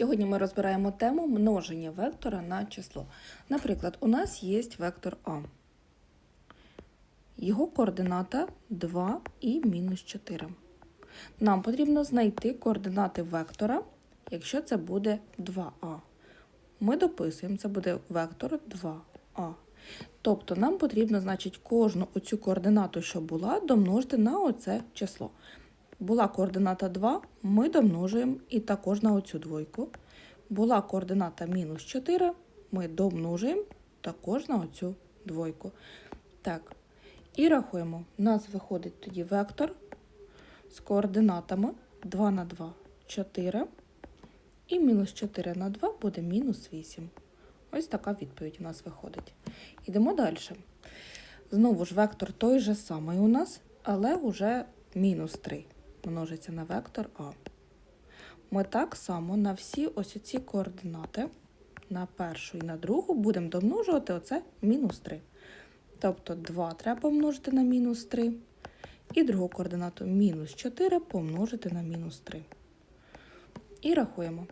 Сьогодні ми розбираємо тему множення вектора на число. Наприклад, у нас є вектор А. Його координата 2 і мінус 4. Нам потрібно знайти координати вектора, якщо це буде 2а. Ми дописуємо, це буде вектор 2а. Тобто нам потрібно, значить, кожну оцю координату, що була, домножити на оце число. Була координата 2, ми домножуємо і також на оцю двойку. Була координата мінус 4, ми домножуємо також на оцю двойку. Так, і рахуємо. У нас виходить тоді вектор з координатами 2 на 2 4. І мінус 4 на 2 буде мінус 8. Ось така відповідь у нас виходить. Йдемо далі. Знову ж вектор той же самий у нас, але вже мінус 3 множиться на вектор А. Ми так само на всі ось ці координати, на першу і на другу, будемо домножувати оце мінус 3. Тобто 2 треба помножити на мінус 3. І другу координату мінус 4 помножити на мінус 3. І рахуємо.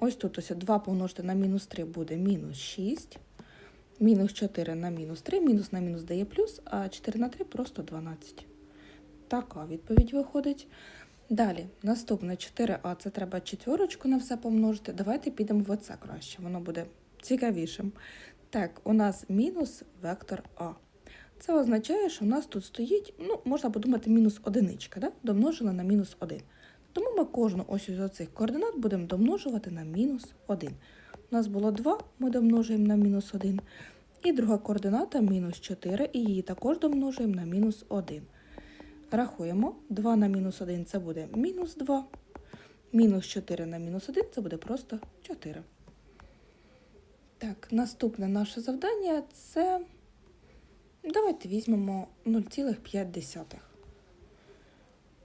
Ось тут ось 2 помножити на мінус 3 буде мінус 6. Мінус 4 на мінус 3, мінус на мінус дає плюс, а 4 на 3 просто 12. Така відповідь виходить. Далі, наступне 4а, це треба четверочку на все помножити. Давайте підемо в оце краще, воно буде цікавішим. Так, у нас мінус вектор А. Це означає, що у нас тут стоїть, ну, можна подумати, мінус одиничка, да? домножили на мінус 1. Тому ми кожну ось із оцих координат будемо домножувати на мінус 1. У нас було 2, ми домножуємо на мінус 1. І друга координата мінус 4, і її також домножуємо на мінус 1. Рахуємо, 2 на мінус 1 це буде мінус 2. Мінус 4 на мінус 1 це буде просто 4. Так, наступне наше завдання це. Давайте візьмемо 0,5.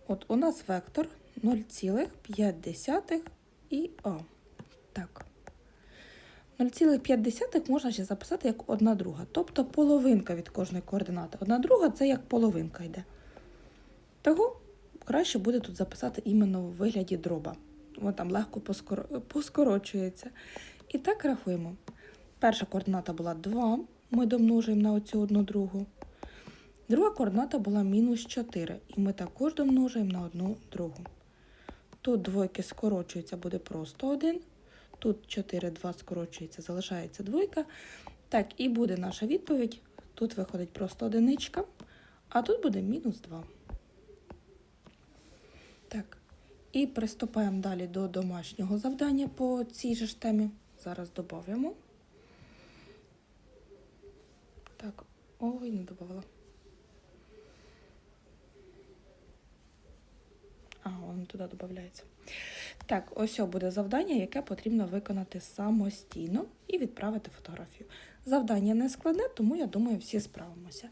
От у нас вектор 0,5 і А. Так. 0,5 можна ще записати як одна друга, тобто половинка від кожної координати. Одна друга це як половинка йде. Того краще буде тут записати іменно в вигляді дроба. Воно там легко поскоро- поскорочується. І так рахуємо. Перша координата була 2, ми домножуємо на оцю одну другу. Друга координата була мінус 4, і ми також домножуємо на одну другу. Тут двойки скорочуються, буде просто 1. Тут 4, 2 скорочується, залишається двойка. Так, і буде наша відповідь. Тут виходить просто одиничка, а тут буде мінус 2. Так, і приступаємо далі до домашнього завдання по цій же ж темі. Зараз додаємо. Так, ой, не додавала. А, воно туди додається. Так, ось буде завдання, яке потрібно виконати самостійно і відправити фотографію. Завдання не складне, тому я думаю, всі справимося.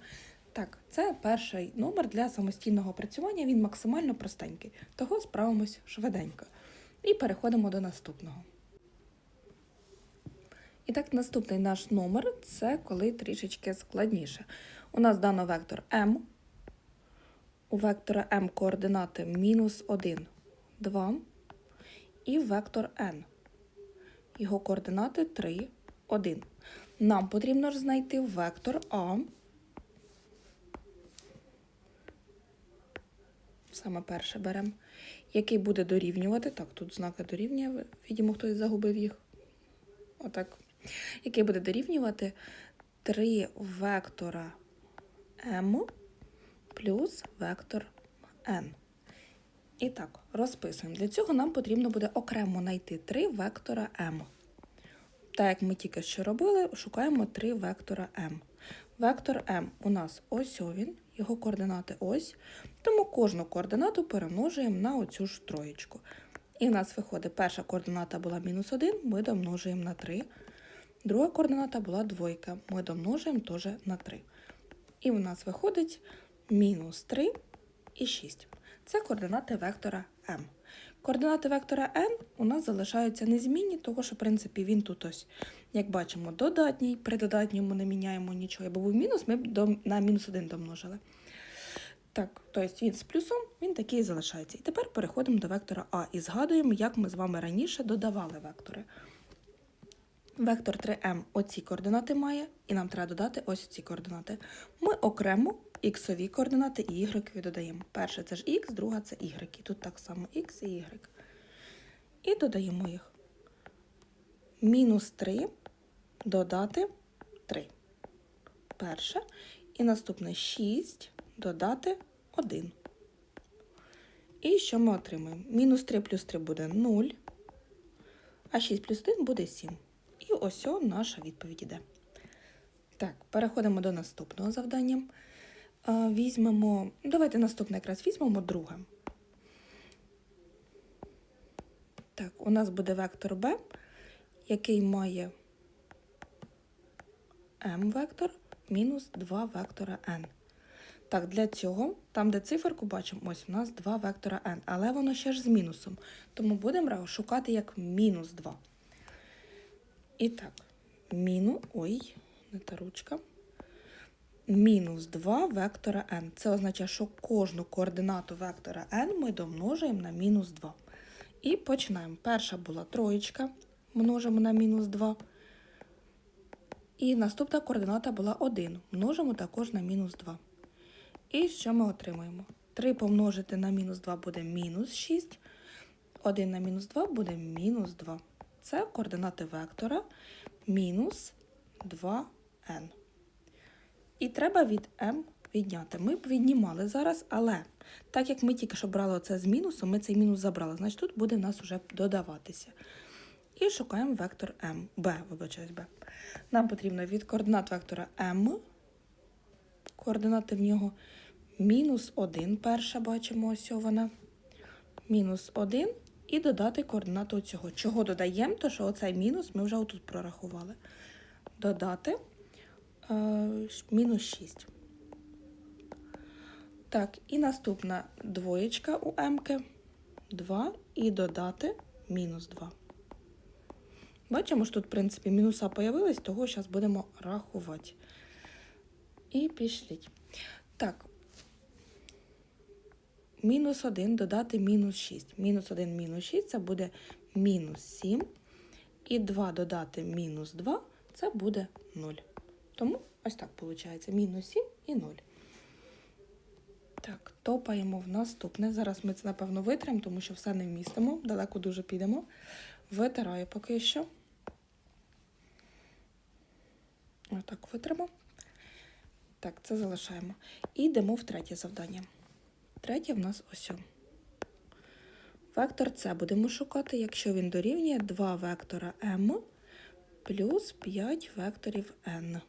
Так, це перший номер для самостійного працювання, він максимально простенький, того справимось швиденько. І переходимо до наступного. І так, наступний наш номер це коли трішечки складніше. У нас дано вектор m. У вектора m координати мінус 1, 2 і вектор n. Його координати 3, 1. Нам потрібно ж знайти вектор А. Саме перше беремо, який буде дорівнювати. Так, тут знаки дорівнює, видимо, хтось загубив їх. Отак. Який буде дорівнювати 3 вектора m плюс вектор n. І так, розписуємо. Для цього нам потрібно буде окремо знайти 3 вектора m. Так як ми тільки що робили, шукаємо 3 вектора m. Вектор m у нас ось він, його координати ось. Тому кожну координату перемножуємо на оцю ж троєчку. І в нас виходить, перша координата була мінус 1, ми домножуємо на 3. Друга координата була двойка, ми домножуємо теж на 3. І в нас виходить мінус 3 і 6. Це координати вектора m. Координати вектора n у нас залишаються незмінні, тому що, в принципі, він тут ось, як бачимо, додатній. При додатньому не міняємо нічого. Якби був мінус, ми б на мінус 1 домножили. Так, тобто він з плюсом, він такий і залишається. І тепер переходимо до вектора А і згадуємо, як ми з вами раніше додавали вектори. Вектор 3m оці координати має, і нам треба додати ось ці координати. Ми окремо іксові координати і y додаємо. Перше це ж x, друга це y. Тут так само x і y. І додаємо їх. Мінус 3 додати 3. Перше. І наступне 6 додати 1. І що ми отримаємо? Мінус 3 плюс 3 буде 0, а 6 плюс 1 буде 7. І ось наша відповідь іде. Так, переходимо до наступного завдання. Візьмемо, давайте наступне якраз візьмемо друге. Так, у нас буде вектор b, який має m вектор мінус 2 вектора n. Так, для цього, там, де циферку бачимо, ось у нас 2 вектора n, але воно ще ж з мінусом. Тому будемо шукати як мінус 2. І так, мінус, ой, не та ручка. Мінус 2 вектора n. Це означає, що кожну координату вектора n ми домножуємо на мінус 2. І починаємо. Перша була троєчка, множимо на мінус 2. І наступна координата була 1. Множимо також на мінус 2. І що ми отримаємо? 3 помножити на мінус 2 буде мінус 6. 1 на мінус 2 буде мінус 2. Це координати вектора мінус 2n. І треба від m відняти. Ми б віднімали зараз, але так як ми тільки що брали оце з мінусом, ми цей мінус забрали, значить тут буде в нас вже додаватися. І шукаємо вектор m, b, вибачаюсь, b. Нам потрібно від координат вектора m, координати в нього мінус 1, перша бачимо, ось вона, мінус 1, і додати координату цього. Чого додаємо, то що оцей мінус ми вже отут прорахували. Додати мінус 6. Так, і наступна двоєчка у m 2 і додати мінус 2. Бачимо, що тут, в принципі, мінуса появились, того зараз будемо рахувати. І пішліть. Так. Мінус 1 додати мінус 6. Мінус 1 мінус 6 це буде мінус 7. І 2 додати мінус 2 це буде 0. Тому ось так виходить. Мінус 7 і 0. Так, топаємо в наступне. Зараз ми це, напевно, витримо, тому що все не вмістимо. Далеко дуже підемо. Витираю поки що. Отак витримо. Так, це залишаємо. І йдемо в третє завдання. Третє в нас ось. Вектор С будемо шукати, якщо він дорівнює 2 вектора m плюс 5 векторів n.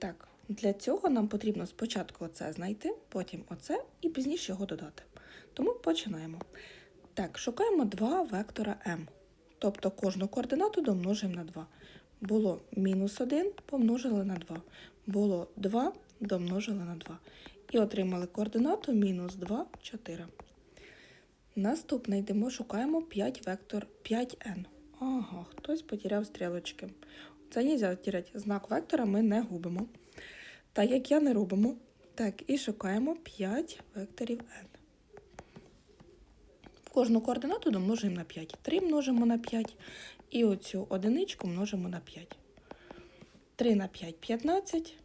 Так, для цього нам потрібно спочатку оце знайти, потім оце і пізніше його додати. Тому починаємо. Так, шукаємо 2 вектора m. Тобто кожну координату домножуємо на 2. Було мінус 1, помножили на 2. Було 2, домножили на 2. І отримали координату мінус 2, 4. Наступне йдемо, шукаємо 5 вектор 5n. Ага, хтось потеряв стрілочки. Це не можна. Знак вектора ми не губимо. Так як я не робимо. Так, і шукаємо 5 векторів n. Кожну координату домножуємо на 5. 3 множимо на 5. І оцю одиничку множимо на 5. 3 на 5 15.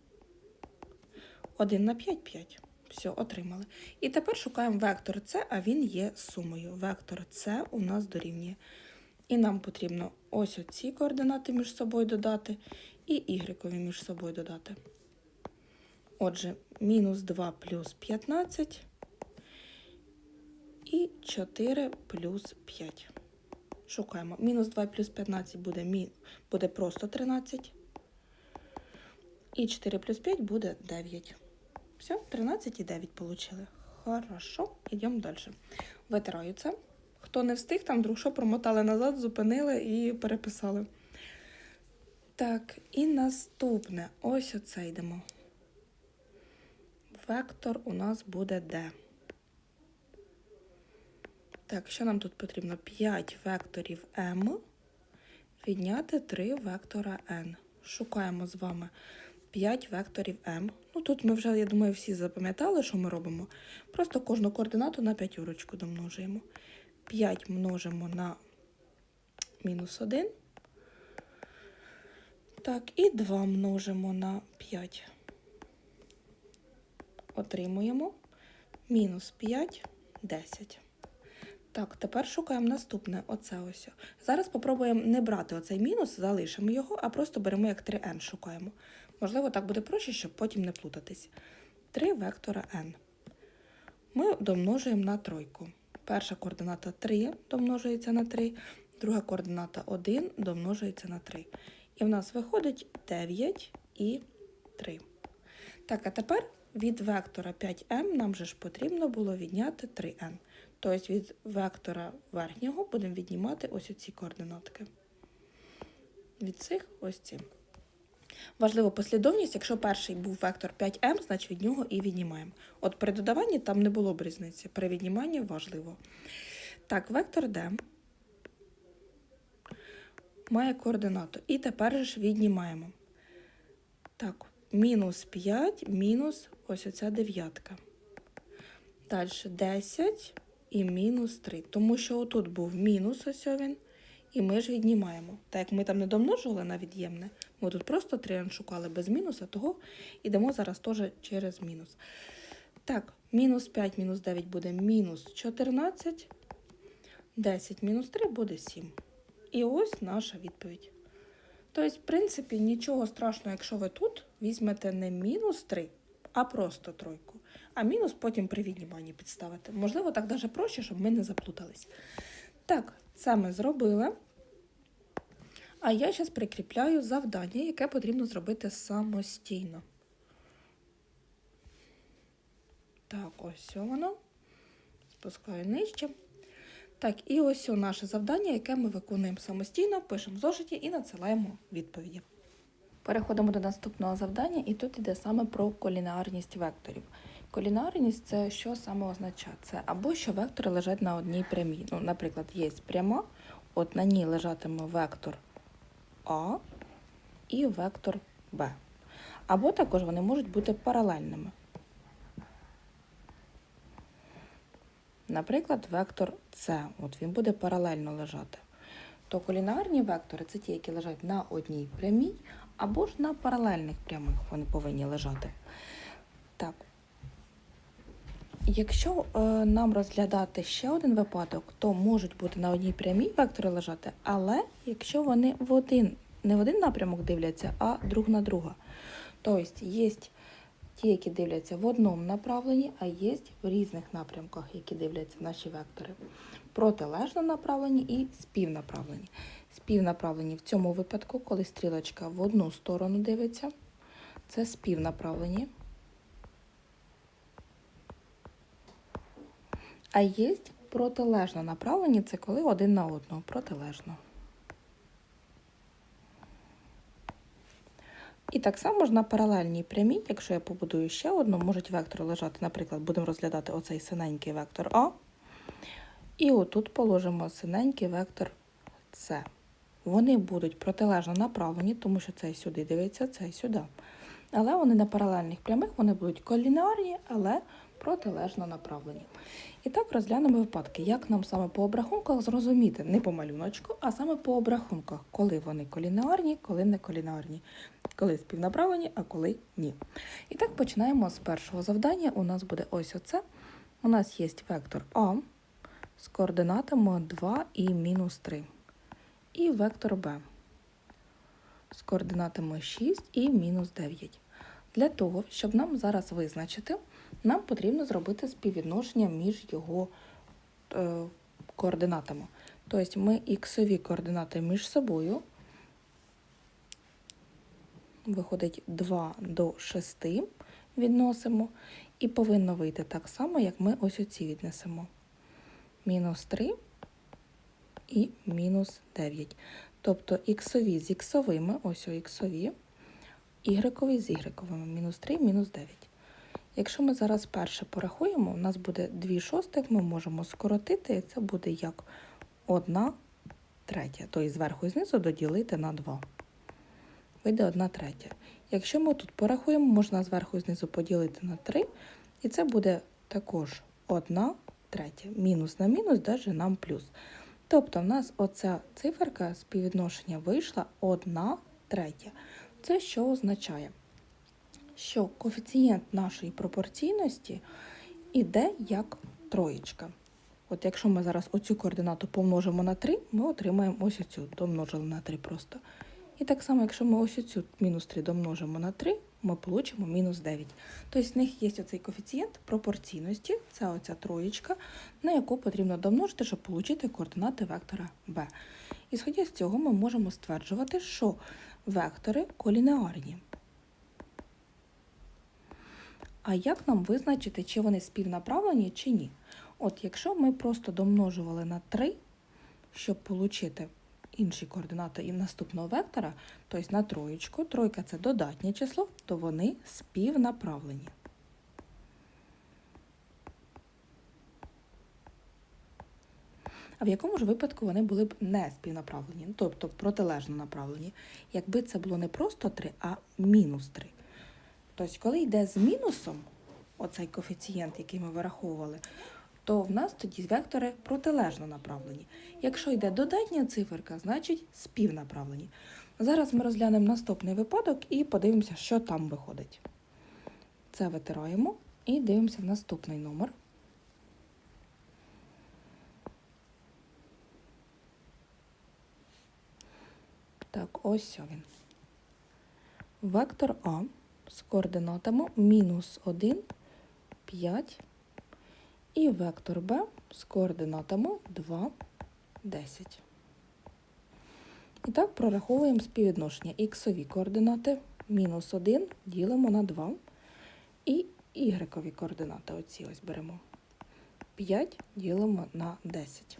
1 на 5 5. Все, отримали. І тепер шукаємо вектор С, а він є сумою. Вектор С у нас дорівнює. І нам потрібно ось оці координати між собою додати і y між собою додати. Отже, мінус 2 плюс 15 і 4 плюс 5. Шукаємо. Мінус 2 плюс 15 буде, буде просто 13. І 4 плюс 5 буде 9. Все, 13 і 9 получили. Хорошо, йдемо далі. Витираю це. Хто не встиг, там вдруг що промотали назад, зупинили і переписали. Так, і наступне. Ось оце йдемо. Вектор у нас буде D. Так, що нам тут потрібно? 5 векторів m відняти 3 вектора n. Шукаємо з вами 5 векторів m. Ну тут ми вже, я думаю, всі запам'ятали, що ми робимо. Просто кожну координату на п'ятірочку домножуємо. 5 множимо на мінус 1. Так, і 2 множимо на 5. Отримуємо мінус 5, 10. Так, тепер шукаємо наступне оце ось. Зараз спробуємо не брати оцей мінус, залишимо його, а просто беремо як 3n шукаємо. Можливо, так буде проще, щоб потім не плутатись. 3 вектора n. Ми домножуємо на тройку. Перша координата 3 домножується на 3, друга координата 1 домножується на 3. І в нас виходить 9 і 3. Так, а тепер від вектора 5m нам же ж потрібно було відняти 3n. Тобто від вектора верхнього будемо віднімати ось оці координатки. Від цих ось ці. Важлива послідовність, якщо перший був вектор 5m, значить від нього і віднімаємо. От при додаванні там не було б різниці. При відніманні важливо. Так, вектор d має координату. І тепер ж віднімаємо. Так, мінус 5, мінус ось оця дев'ятка. Далі 10 і мінус 3. Тому що отут був мінус ось він, і ми ж віднімаємо. Так як ми там не домножували на від'ємне, ми тут просто 3 шукали без мінуса, того йдемо зараз теж через мінус. Так, мінус 5, мінус 9 буде мінус 14, 10 мінус 3 буде 7. І ось наша відповідь. Тобто, в принципі, нічого страшного, якщо ви тут візьмете не мінус 3, а просто тройку. А мінус потім при відніманні підставити. Можливо, так навіть проще, щоб ми не заплутались. Так, це ми зробили. А я зараз прикріпляю завдання, яке потрібно зробити самостійно. Так, ось воно. Спускаю нижче. Так, і ось наше завдання, яке ми виконуємо самостійно, пишемо в зошиті і надсилаємо відповіді. Переходимо до наступного завдання, і тут йде саме про колінарність векторів. Колінарність це що саме означає? Це або що вектори лежать на одній прямій. Ну, Наприклад, є пряма, от на ній лежатиме вектор А і вектор Б. Або також вони можуть бути паралельними. Наприклад, вектор С, от він буде паралельно лежати. То колінарні вектори це ті, які лежать на одній прямій, або ж на паралельних прямих вони повинні лежати. Так. Якщо е, нам розглядати ще один випадок, то можуть бути на одній прямій вектори лежати, але якщо вони в один, не в один напрямок дивляться, а друг на друга. Тобто є ті, які дивляться в одному направленні, а є в різних напрямках, які дивляться наші вектори. Протилежно направлені і співнаправлені. Співнаправлені в цьому випадку, коли стрілочка в одну сторону дивиться, це співнаправлені. А є протилежно направлені, це коли один на одного, протилежно. І так само ж на паралельній прямій, якщо я побудую ще одну, можуть вектори лежати, наприклад, будемо розглядати оцей синенький вектор А. І отут положимо синенький вектор С. Вони будуть протилежно направлені, тому що цей сюди дивиться, цей сюди. Але вони на паралельних прямих вони будуть колінарні, але протилежно направлені. І так розглянемо випадки, як нам саме по обрахунках зрозуміти, не по малюночку, а саме по обрахунках, коли вони колінарні, коли не колінарні, коли співнаправлені, а коли ні. І так починаємо з першого завдання. У нас буде ось оце. У нас є вектор А з координатами 2 і мінус 3. І вектор Б з координатами 6 і мінус 9. Для того, щоб нам зараз визначити, нам потрібно зробити співвідношення між його е, координатами. Тобто ми іксові координати між собою. Виходить 2 до 6 відносимо, і повинно вийти так само, як ми ось оці віднесемо. Мінус 3 і мінус 9. Тобто іксові з іксовими, ось іксові, ігрекові з ігрековими, мінус 3, мінус 9. Якщо ми зараз перше порахуємо, у нас буде 2 шостих, ми можемо скоротити, і це буде як 1 третя. Тобто зверху і знизу доділити на 2. вийде 1 третя. Якщо ми тут порахуємо, можна зверху і знизу поділити на 3, і це буде також 1 третя. Мінус на мінус даже нам плюс. Тобто в нас оця циферка співвідношення вийшла 1 третя. Це що означає? Що коефіцієнт нашої пропорційності іде як троєчка. От якщо ми зараз оцю координату помножимо на 3, ми отримаємо ось оцю, домножили на 3 просто. І так само, якщо ми ось оцю мінус 3 домножимо на 3, ми получимо мінус 9. Тобто в них є оцей коефіцієнт пропорційності, це оця троєчка, на яку потрібно домножити, щоб отримати координати вектора b. Ісходя з цього, ми можемо стверджувати, що вектори колінеарні. А як нам визначити, чи вони співнаправлені, чи ні? От якщо ми просто домножували на 3, щоб отримати інші координати і наступного вектора, тобто на троєчку, тройка це додатнє число, то вони співнаправлені. А в якому ж випадку вони були б не співнаправлені, тобто протилежно направлені, якби це було не просто 3, а мінус 3. Тобто, коли йде з мінусом, оцей коефіцієнт, який ми вираховували, то в нас тоді вектори протилежно направлені. Якщо йде додатня циферка, значить співнаправлені. Зараз ми розглянемо наступний випадок і подивимося, що там виходить. Це витираємо і дивимося наступний номер. Так, ось він. Вектор А з координатами мінус 1, 5 і вектор b з координатами 2, 10. І так прораховуємо співвідношення іксові координати мінус 1 ділимо на 2 і ігрекові координати оці ось беремо. 5 ділимо на 10.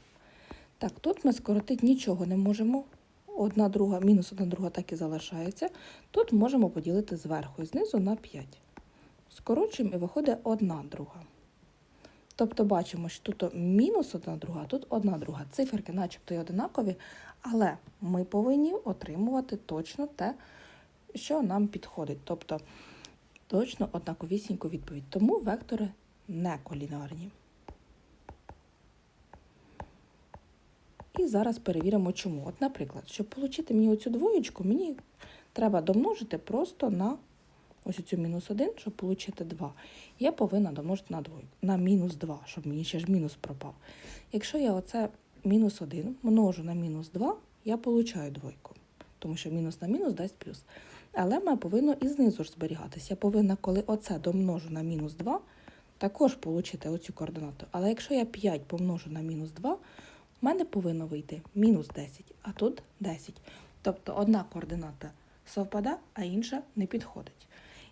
Так, тут ми скоротити нічого не можемо. Одна друга, мінус одна друга так і залишається. Тут можемо поділити зверху і знизу на 5. Скорочуємо і виходить одна друга. Тобто бачимо, що тут мінус одна друга, тут одна друга. Циферки начебто й одинакові, але ми повинні отримувати точно те, що нам підходить. Тобто точно однаковісіньку відповідь. Тому вектори не колінарні. І зараз перевіримо, чому. От, наприклад, щоб отримати мені оцю двоєчку, мені треба домножити просто на ось цю мінус 1, щоб отримати 2. Я повинна домножити на двойку, на мінус 2, щоб мені ще ж мінус пропав. Якщо я оце мінус 1 множу на мінус 2, я получаю двойку, тому що мінус на мінус дасть плюс. Але мене повинно і знизу ж зберігатися. Я повинна, коли оце домножу на мінус 2, також отримати оцю координату. Але якщо я 5 помножу на мінус 2, в мене повинно вийти мінус 10, а тут 10. Тобто одна координата совпада, а інша не підходить.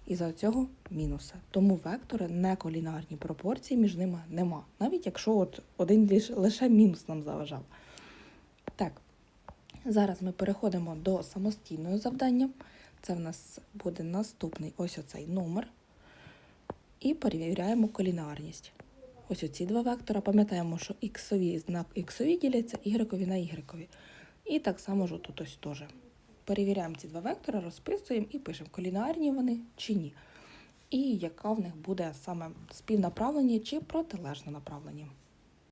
І за цього мінуса. Тому вектори не колінарні пропорції між ними нема. Навіть якщо от один лише, мінус нам заважав. Так, зараз ми переходимо до самостійного завдання. Це в нас буде наступний ось оцей номер. І перевіряємо колінарність. Ось оці два вектора. Пам'ятаємо, що іксові знак іксові діляться, y на y. І так само ж тут ось теж. Перевіряємо ці два вектора, розписуємо і пишемо, колінарні вони чи ні. І яка в них буде саме співнаправлення чи протилежне направлення.